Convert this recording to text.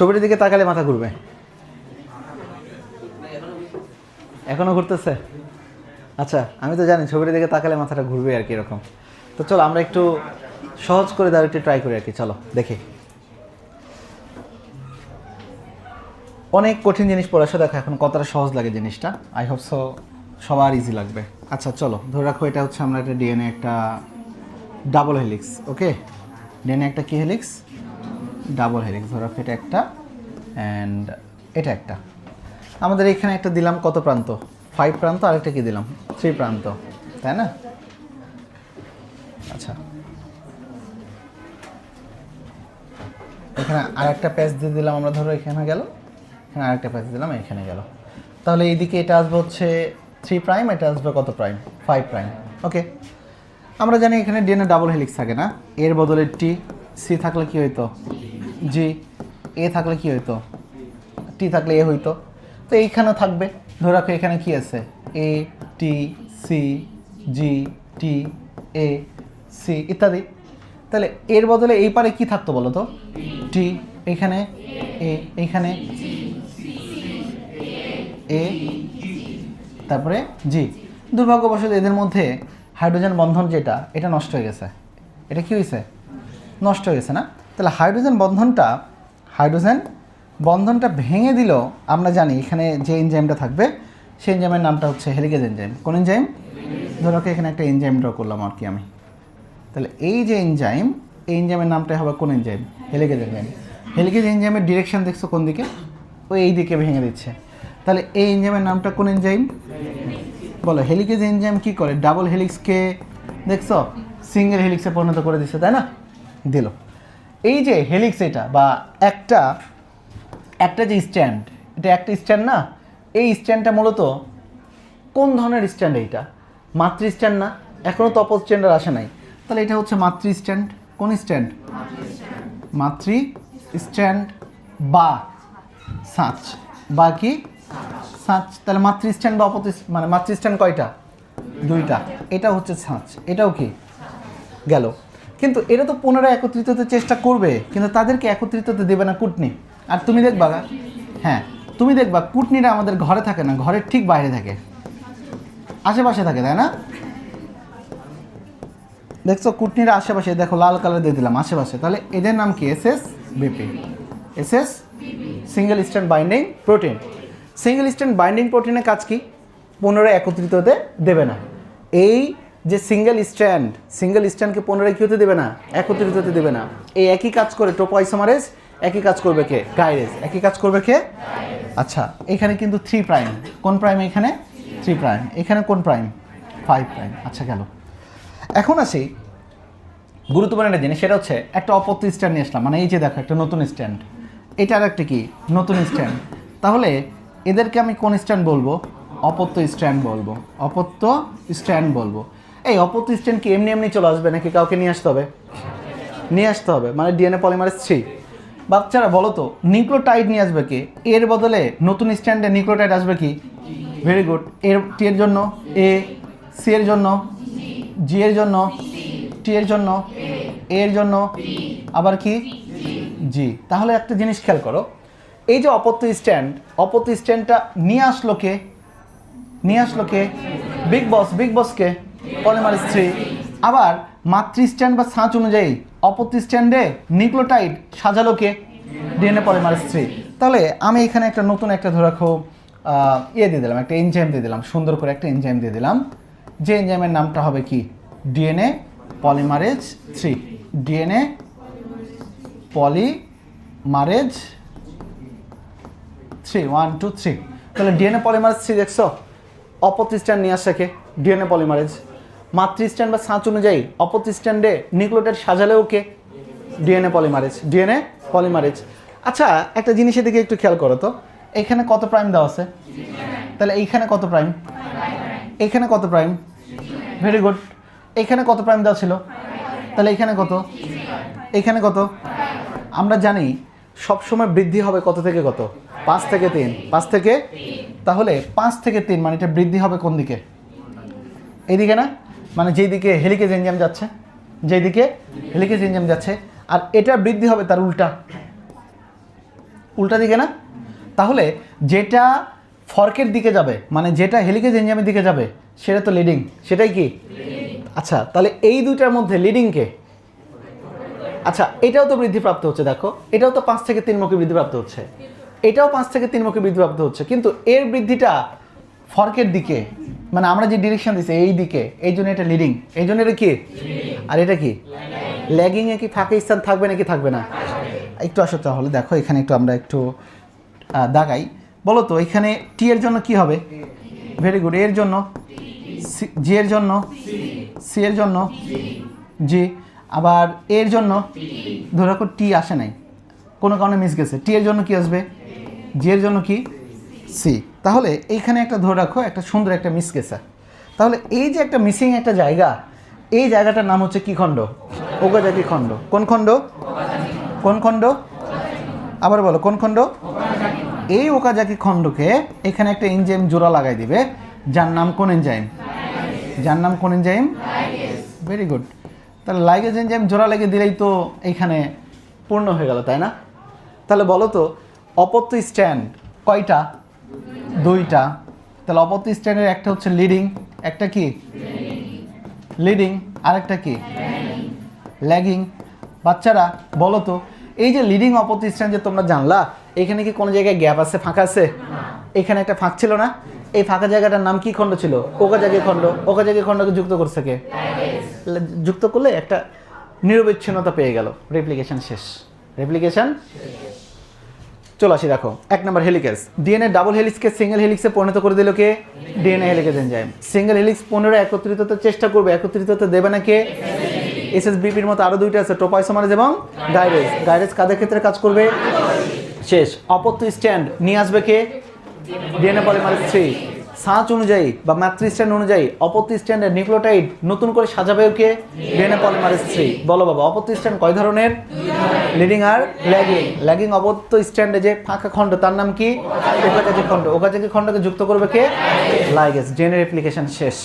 ছবিটির দিকে তাকালে মাথা ঘুরবে। এখনও ঘুরতেছে? আচ্ছা আমি তো জানি ছবিটির দিকে তাকালে মাথাটা ঘুরবে আর কি এরকম। তো চলো, আমরা একটু সহজ করে দেওয়ার একটু ট্রাই করি আর কি, চলো, দেখি। অনেক কঠিন জিনিস পড়াশো দেখো এখন কতটা সহজ লাগে জিনিসটা। আই হোপ সো সবার ইজি লাগবে। আচ্ছা চলো, ধরে রাখো এটা হচ্ছে আমরা একটা ডিএনএ একটা ডাবল হেলিক্স ওকে ডিএনএ একটা কি হেলিক্স ডাবল হেলিক্স ধরে এটা একটা অ্যান্ড এটা একটা। আমাদের এখানে একটা দিলাম কত প্রান্ত? ফাইভ প্রান্ত, আরেকটা কি দিলাম? থ্রি প্রান্ত, তাই না? আচ্ছা। এখানে আরেকটা প্যাচ দিয়ে দিলাম আমরা, ধরো এখানে গেল। এখানে আরেকটা প্যাচ দিলাম, এখানে গেল। তাহলে এইদিকে এটা আসবে হচ্ছে থ্রি প্রাইম এটা আসবে কত প্রাইম ফাইভ প্রাইম ওকে আমরা জানি এখানে ডিএনএ ডাবল হেলিক্স থাকে না। এর বদলে টি সি থাকলে কি হইতো? জি। এ থাকলে কি হইতো? টি থাকলে এ হইতো। তো এইখানে থাকবে। ধরে রাখো এখানে কি আছে? এ, টি, সি, জি, টি, এ, সি ইত্যাদি। তাহলে এর বদলে এই পারে কি থাকতো বলো তো? টি, এখানে, এ এইখানে এ, তারপরে জি। দুর্ভাগ্যবশত এদের মধ্যে হাইড্রোজেন বন্ধন যেটা, এটা নষ্ট হয়ে গেছে। এটা কি হয়েছে নষ্ট হয়ে গেছে না? তাহলে হাইড্রোজেন বন্ধনটা হাইড্রোজেন বন্ধনটা ভেঙে দিল আমরা জানি এখানে যে এনজাইমটা থাকবে, সেই এনজাইমের নামটা হচ্ছে হেলিকেজ এনজাইম কোন এনজাইম ধরো এখানে একটা এনজাইম ড্র করলাম আর কি আমি। তাহলে এই যে এনজাইম এই এনজাইমের নামটা হবে কোন এনজাইম হেলিকেজ এনজাইম হেলিকেজ এনজাইমের ডিরেকশন দেখছ কোন দিকে? ওই এই দিকে ভেঙে দিচ্ছে। তাহলে এই এনজাইমের নামটা কোন এনজাইম বলো হেলিকেজ এনজাইম কি করে? ডাবল হেলিক্সকে দেখছ? সিঙ্গেল হেলিক্সে পরিণত করে দিচ্ছে, তাই না? দিল। এই যে হেলিক্স এটা বা একটা একটা যে স্ট্যান্ড, এটা একটা স্ট্যান্ড না? এই স্ট্যান্ডটা মূলত কোন ধরনের স্ট্যান্ড এইটা? মাতৃ স্ট্যান্ড না? এখনও তো অপর স্ট্যান্ডার আসে নাই। তাহলে এটা হচ্ছে মাতৃ স্ট্যান্ড। কোন স্ট্যান্ড? মাতৃ স্ট্যান্ড বা সাঁচ। বা কি সাঁচ। তাহলে মাতৃ স্ট্যান্ড বা অপর মানে মাতৃ স্ট্যান্ড কয়টা? দুইটা। এটা হচ্ছে সাঁচ। এটাও কি? গেল। কিন্তু এরা তো পুনরায় একত্রিত হতে চেষ্টা করবে, কিন্তু তাদেরকে একত্রিত হতে দেবে না কুটনি। আর তুমি দেখবা হ্যাঁ তুমি দেখবা, কুটনিরা আমাদের ঘরে থাকে না, ঘরের ঠিক বাইরে থাকে। আশেপাশে থাকে, তাই না? দেখছ, কুটনিরা আশেপাশে, দেখো, লাল কালার দিয়ে দিলাম, আশেপাশে। তাহলে এদের নাম কি? S S BP. S S single strand binding protein single strand binding প্রোটিনের কাজ কি? পুনরায় একত্রিত হতে দেবে না। এই যে সিঙ্গেল স্ট্যান্ড সিঙ্গেল স্ট্যান্ডকে পুনরায় কী হতে দেবে না? একত্রিত হতে দেবে না। এই একই কাজ করে টোপোআইসোমারেজ একই কাজ করবে কে? গাইরেজ। একই কাজ করবে কে? আচ্ছা এখানে কিন্তু থ্রি প্রাইম কোন প্রাইম এখানে? থ্রি প্রাইম এখানে কোন প্রাইম ফাইভ প্রাইম আচ্ছা গেল। এখন আসি গুরুত্বপূর্ণ একটা জিনিস, সেটা হচ্ছে একটা অপত্য স্ট্যান্ড নিয়ে আসলাম। মানে এই যে দেখো, একটা নতুন স্ট্যান্ড এটা আর একটা কি? নতুন স্ট্যান্ড তাহলে এদেরকে আমি কোন স্ট্যান্ড বলব? অপত্য স্ট্যান্ড বলব। অপত্য স্ট্যান্ড বলব। এই অপত্য স্ট্যান্ড কি এমনি এমনি চলে আসবে নাকি কাউকে নিয়ে আসতে হবে? নিয়ে আসতে হবে মানে ডিএনএ পলিমারেজ থ্রি বাচ্চারা বলো তো নিউক্লোটাইড নিয়ে আসবে কি? এর বদলে নতুন স্ট্যান্ডে নিউক্লোটাইড আসবে কি? ভেরি গুড এর টি এর জন্য? এ সি এর জন্য? জি এর জন্য? টি এর জন্য? এ এর জন্য? আবার কি? জি তাহলে একটা জিনিস খেয়াল করো, এই যে অপত্য স্ট্যান্ড, অপত্য স্ট্যান্ডটা নিয়ে আসলো কে? নিয়ে আসলো কে? বিগ বস বিগ বসকে পলিমারিস থ্রি আবার মাতৃ স্ট্যান্ড বা সাঁচ অনুযায়ী অপত্য স্ট্যান্ডে নিউক্লোটাইড সাজালো কে? ডিএনএ পলিমারিস থ্রি তাহলে আমি এখানে একটা নতুন একটা ধরে রাখো ইয়ে দিয়ে দিলাম, একটা এনজাইম দিয়ে দিলাম, সুন্দর করে একটা এনজাইম দিয়ে দিলাম। যে এনজাইমের নামটা হবে কি? DNA polymerase three. DNA polymerase three, one, two, three. তাহলে ডিএনএ পলিমারেজ থ্রি দেখছ? অপত্য স্ট্যান্ড নিয়ে আসে কে? DNA polymerase. মাতৃ স্ট্যান্ড বা সাঁচ অনুযায়ী অপত্য স্ট্যান্ডে নিউক্লিওটাইড সাজালেও কে ডিএনএ পলিমারেজ ডিএনএ পলিমারেজ। আচ্ছা একটা জিনিসের দিকে একটু খেয়াল করো তো। এখানে কত প্রাইম দেওয়া আছে? তাহলে এইখানে কত প্রাইম? এখানে কত প্রাইম? ভেরি গুড এখানে কত প্রাইম দেওয়া ছিল? তাহলে এখানে কত? এখানে কত? আমরা জানি সবসময় বৃদ্ধি হবে কত থেকে কত? পাঁচ থেকে তিন। পাঁচ থেকে তাহলে পাঁচ থেকে তিন মানে এটা বৃদ্ধি হবে কোন দিকে? এইদিকে না? মানে যেই দিকে হেলিকেজ এনজাম যাচ্ছে, যেই দিকে হেলিকেজ এনজাম যাচ্ছে, আর এটা বৃদ্ধি হবে তার উল্টা। উল্টা দিকে না? তাহলে যেটা ফর্কের দিকে যাবে মানে যেটা হেলিকেজ এনজামের দিকে যাবে, সেটা তো লিডিং সেটাই কি? আচ্ছা তাহলে এই দুইটার মধ্যে লিডিংকে আচ্ছা এটাও তো বৃদ্ধিপ্রাপ্ত হচ্ছে, দেখো। এটাও তো পাঁচ থেকে তিনমুখী বৃদ্ধিপ্রাপ্ত হচ্ছে। এটাও পাঁচ থেকে তিনমুখী বৃদ্ধিপ্রাপ্ত হচ্ছে, কিন্তু এর বৃদ্ধিটা ফর্কের দিকে। মানে আমরা যে ডিরেকশন দিচ্ছি এই দিকে, এই জন্য এটা লিডিং এই জন্য এটা কি? আর এটা কি? ল্যাগিংয়ে কি ফাঁকা স্থান থাকবে নাকি থাকবে না? একটু আসো তাহলে, দেখো, এখানে একটু আমরা একটু দাগাই। বলো তো, এখানে টি এর জন্য কি হবে? ভেরি গুড এর জন্য? জি এর জন্য? সি এর জন্য? জি আবার এর জন্য? ধরে রাখো টি আসে নাই। কোনো কারণে মিস গেছে। টি এর জন্য কি আসবে? জি এর জন্য কি? সি তাহলে এইখানে একটা ধরে রাখো, একটা সুন্দর একটা মিস গেছে। তাহলে এই যে একটা মিসিং একটা জায়গা, এই জায়গাটার নাম হচ্ছে কি খণ্ড? ওকাজাকি খণ্ড। কোন খণ্ড? কোন খণ্ড? আবার বলো, কোন খণ্ড? এই ওকাজাকি খণ্ডকে এখানে একটা এনজাইম জোড়া লাগাই দিবে, যার নাম কোন এনজাইম যার নাম কোন এনজাইম ভেরি গুড তাহলে লাইগেজ এনজাইম জোড়া লেগে দিলেই তো এইখানে পূর্ণ হয়ে গেল, তাই না? তাহলে বলো তো, অপত্য স্ট্যান্ড কয়টা? দুইটা। তাহলে অপত্য স্ট্যান্ডের একটা হচ্ছে লিডিং একটা কি? লিডিং আরেকটা কি? ল্যাগিং বাচ্চারা, বলো তো, এই যে লিডিং অপত্য স্ট্যান্ড যে তোমরা জানলা, এখানে কি কোনো জায়গায় গ্যাপ আছে, ফাঁকা আছে? এখানে একটা ফাঁক ছিল না? এই ফাঁকা জায়গাটার নাম কি খণ্ড ছিল? ওকা জায়গায় খণ্ড। ওকা জায়গায় খণ্ডকে যুক্ত করছে কে? যুক্ত করলে একটা নিরবিচ্ছিন্নতা পেয়ে গেল। রেপ্লিকেশন শেষ। রেপ্লিকেশন চলো আসি, দেখো। এক নম্বর হেলিকেস ডিএনএ ডাবল হেলিক্সকে সিঙ্গেল হেলিক্সে পরিণত করে দিল কে? DNA helicase enzyme single helix পনেরো একত্রিত চেষ্টা করবে একত্রিত দেবে না কে? বিপির মতো আরও দুইটা আছে টোপাইসোমারেজ এবং গাইরেজ। গাইরেজ কাদের ক্ষেত্রে কাজ করবে? শেষ। অপত্য স্ট্যান্ড নিয়ে আসবে কে? ডিএনএ পলিমারেজ থ্রি সাঁচ অনুযায়ী বা মাতৃ স্ট্যান্ড অনুযায়ী অপত্তি স্ট্যান্ডের নিউক্লোটাইড নতুন করে সাজাবে ওকে ডিএনএ পলিমারেজ স্ত্রী বলো বাবা অপত্তি স্ট্যান্ড কয় ধরনের? লিডিং আর ল্যাগিং। ল্যাগিং অপত্য স্ট্যান্ডে যে ফাঁকা খণ্ড, তার নাম কি? ওকাজাকি খণ্ড। ওকাজাকি খণ্ডকে যুক্ত করবে কে? লাইগেস। ডিএনএ রেপ্লিকেশন শেষ।